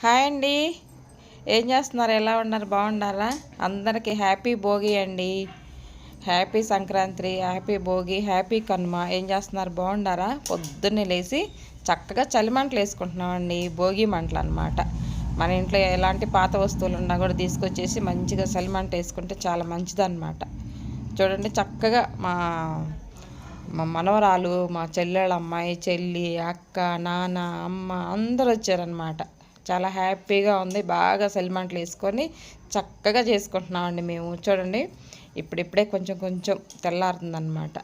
Hi అండి. ఏం చేస్తున్నారు? ఎలా ఉన్నారు? బాగున్నారా? అందరికీ హ్యాపీ భోగి అండి. Happy Sankranti happy Bhogi happy Kanuma. ఏం చేస్తున్నారు? బాగున్నారా? పొద్దున్నే లేచి చక్కగా చలి మంటలు వేసుకుంటున్నామండి. భోగి మంటలు అనమాట మన ఇంట్లో ఎలాంటి పాత వస్తువులు ఉన్నా కూడా తీసుకొచ్చేసి మంచిగా చలి మంట వేసుకుంటే చాలా మంచిదన్నమాట. చూడండి చక్కగా మా మా మనవరాలు మా చెల్లెళ్ళ అమ్మాయి చెల్లి అక్క నాన్న అమ్మ అందరూ వచ్చారనమాట చాలా హ్యాపీగా ఉంది. బాగా సెల్మంట్లు వేసుకొని చక్కగా చేసుకుంటున్నామండి మేము. చూడండి ఇప్పుడిప్పుడే కొంచెం కొంచెం తెల్లారుతుందనమాట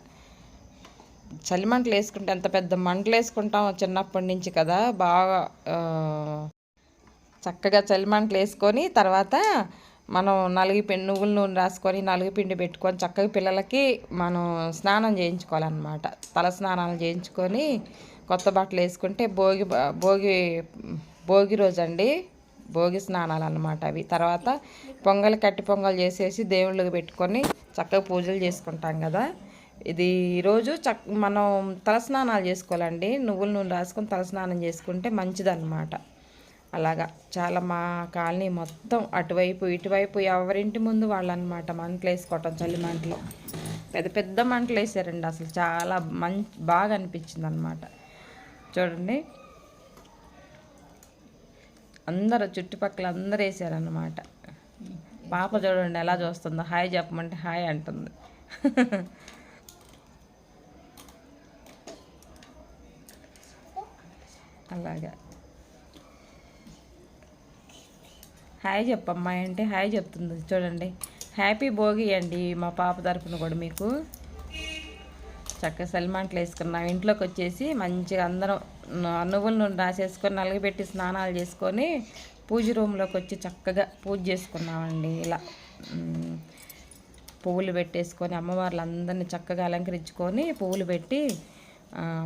చలిమంటలు వేసుకుంటే ఎంత పెద్ద మంటలు వేసుకుంటాం చిన్నప్పటి నుంచి కదా. బాగా చక్కగా చలిమంటలు వేసుకొని తర్వాత మనం నలుగు పిండి నువ్వుల నూనె రాసుకొని నలుగు పిండి పెట్టుకొని చక్కగా పిల్లలకి మనం స్నానం చేయించుకోవాలన్నమాట. తల స్నానాలు చేయించుకొని కొత్త బట్టలు వేసుకుంటే భోగి భోగి భోగి రోజు అండి భోగి స్నానాలు అనమాట అవి. తర్వాత పొంగల్ కట్టి పొంగల్ చేసేసి దేవుళ్ళకి పెట్టుకొని చక్కగా పూజలు చేసుకుంటాం కదా. ఇది ఈరోజు చక్ మనం తలస్నానాలు చేసుకోవాలండి. నువ్వుల నూనె రాసుకొని తలస్నానం చేసుకుంటే మంచిదన్నమాట. అలాగా. చాలా మా కాలనీ మొత్తం అటువైపు ఇటువైపు ఎవరింటి ముందు వాళ్ళనమాట మంటలు వేసుకోవటం చలి మంటలు. పెద్ద పెద్ద మంటలు వేసారండి అసలు చాలా మం బాగా అనిపించింది అనమాట చూడండి. అందరు చుట్టుపక్కల అందరు వేసారనమాట పాప చూడండి ఎలా చూస్తుందో. హాయ్ చెప్పమంటే హాయ్ అంటుంది. అలాగా. హాయ్ చెప్పమ్మాయి అంటే హాయ్ చెప్తుంది. చూడండి. హ్యాపీ భోగి అండి మా పాప తరఫున కూడా మీకు. చక్కగా సెల్మాంట్లు వేసుకున్నాం. ఇంట్లోకి వచ్చేసి మంచిగా అందరం నువ్వుల నూనె రాసేసుకొని నలగబెట్టి స్నానాలు చేసుకొని పూజ రూమ్లోకి వచ్చి చక్కగా పూజ చేసుకున్నామండి ఇలా. పువ్వులు పెట్టేసుకొని అమ్మవార్లు అందరినీ చక్కగా అలంకరించుకొని పువ్వులు పెట్టి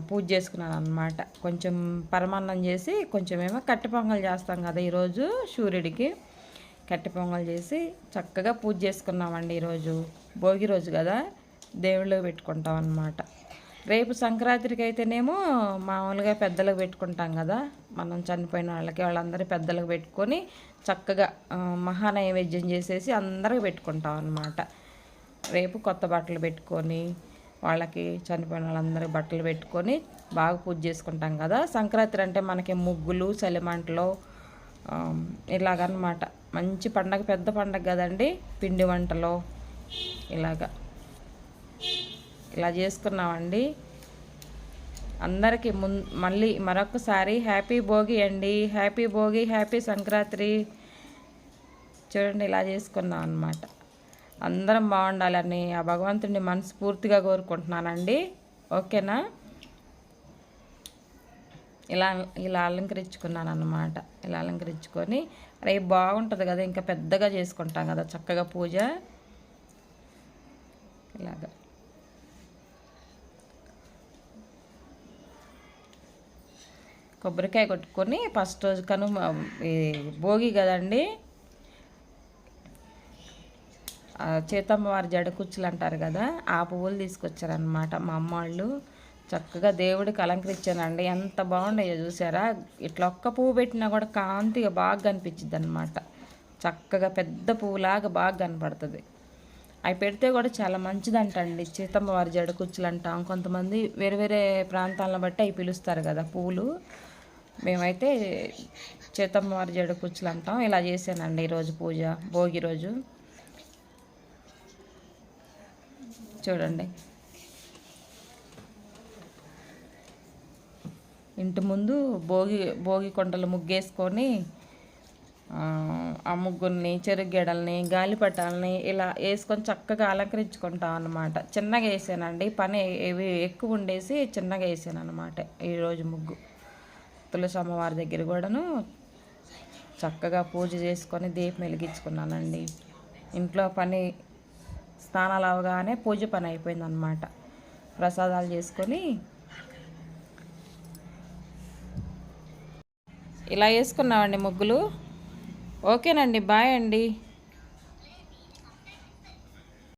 పూజ చేసుకున్నాను అనమాట కొంచెం పరమాన్నం చేసి కొంచెం ఏమో కట్టె పొంగల్ చేస్తాం కదా ఈరోజు సూర్యుడికి. కట్టె పొంగల్ చేసి చక్కగా పూజ చేసుకున్నామండి ఈరోజు. భోగి రోజు కదా దేవుళ్ళు పెట్టుకుంటాం అన్నమాట రేపు సంక్రాంతికి అయితేనేమో మామూలుగా పెద్దలకు పెట్టుకుంటాం కదా. మనం చనిపోయిన వాళ్ళకి వాళ్ళందరూ పెద్దలకు పెట్టుకొని చక్కగా మహానైవేద్యం చేసేసి అందరికి పెట్టుకుంటాం అన్నమాట. రేపు కొత్త బట్టలు పెట్టుకొని వాళ్ళకి చనిపోయిన వాళ్ళందరికీ బట్టలు పెట్టుకొని బాగా పూజ చేసుకుంటాం కదా. సంక్రాంతి అంటే మనకి ముగ్గులు చలిమంటలు ఇలాగనమాట మంచి పండగ పెద్ద పండగ కదండి. పిండి వంటలు ఇలాగా. ఇలా చేసుకున్నామండి. అందరికీ ము మళ్ళీ మరొకసారి హ్యాపీ భోగి అండి. Happy Bhogi happy Sankranti. చూడండి ఇలా చేసుకున్నాం అనమాట అందరం బాగుండాలని ఆ భగవంతుడిని మనస్ఫూర్తిగా కోరుకుంటున్నానండి. ఓకేనా? ఇలా ఇలా అలంకరించుకున్నాను అనమాట ఇలా అలంకరించుకొని రేపు బాగుంటుంది కదా ఇంకా పెద్దగా చేసుకుంటాం కదా చక్కగా పూజ. ఇలాగా. కొబ్బరికాయ కొట్టుకొని ఫస్ట్ రోజు కను భోగి కదండి. చేతమ్మ వారి జడ అంటారు కదా ఆ పువ్వులు తీసుకొచ్చారనమాట మా అమ్మ వాళ్ళు చక్కగా దేవుడికి అలంకరించానండి ఎంత బాగుండయో చూసారా? ఇట్లా ఒక్క పువ్వు పెట్టినా కూడా కాంతిగా బాగా కనిపించింది అనమాట చక్కగా పెద్ద పువ్వులాగా బాగా కనపడుతుంది. అవి పెడితే కూడా చాలా మంచిదంటండి. చీతమ్మవారి జడకుచ్చులు జడ అంటాం కొంతమంది వేరే వేరే ప్రాంతాలను బట్టి అవి పిలుస్తారు కదా పూలు. మేమైతే చీతమ్మవారి జడకుచ్చులు జడ అంటాం ఇలా చేశానండి ఈరోజు పూజ భోగి రోజు. చూడండి. ఇంటి ముందు భోగి భోగి కొండలు ముగ్గేసుకొని ఆ ముగ్గుల్ని చెరుగెడల్ని గాలిపటాలని ఇలా వేసుకొని చక్కగా అలంకరించుకుంటాం అనమాట చిన్నగా వేసానండి. పని ఏవి ఎక్కువ ఉండేసి చిన్నగా వేసాను అనమాట ఈరోజు ముగ్గు. తులసి అమ్మవారి దగ్గర కూడాను చక్కగా పూజ చేసుకొని దీపం వెలిగించుకున్నానండి. ఇంట్లో పని స్నానాలు అవగానే పూజ పని అయిపోయిందనమాట ప్రసాదాలు చేసుకొని ఇలా వేసుకున్నామండి ముగ్గులు. ఓకేనండి బాయ్ అండి.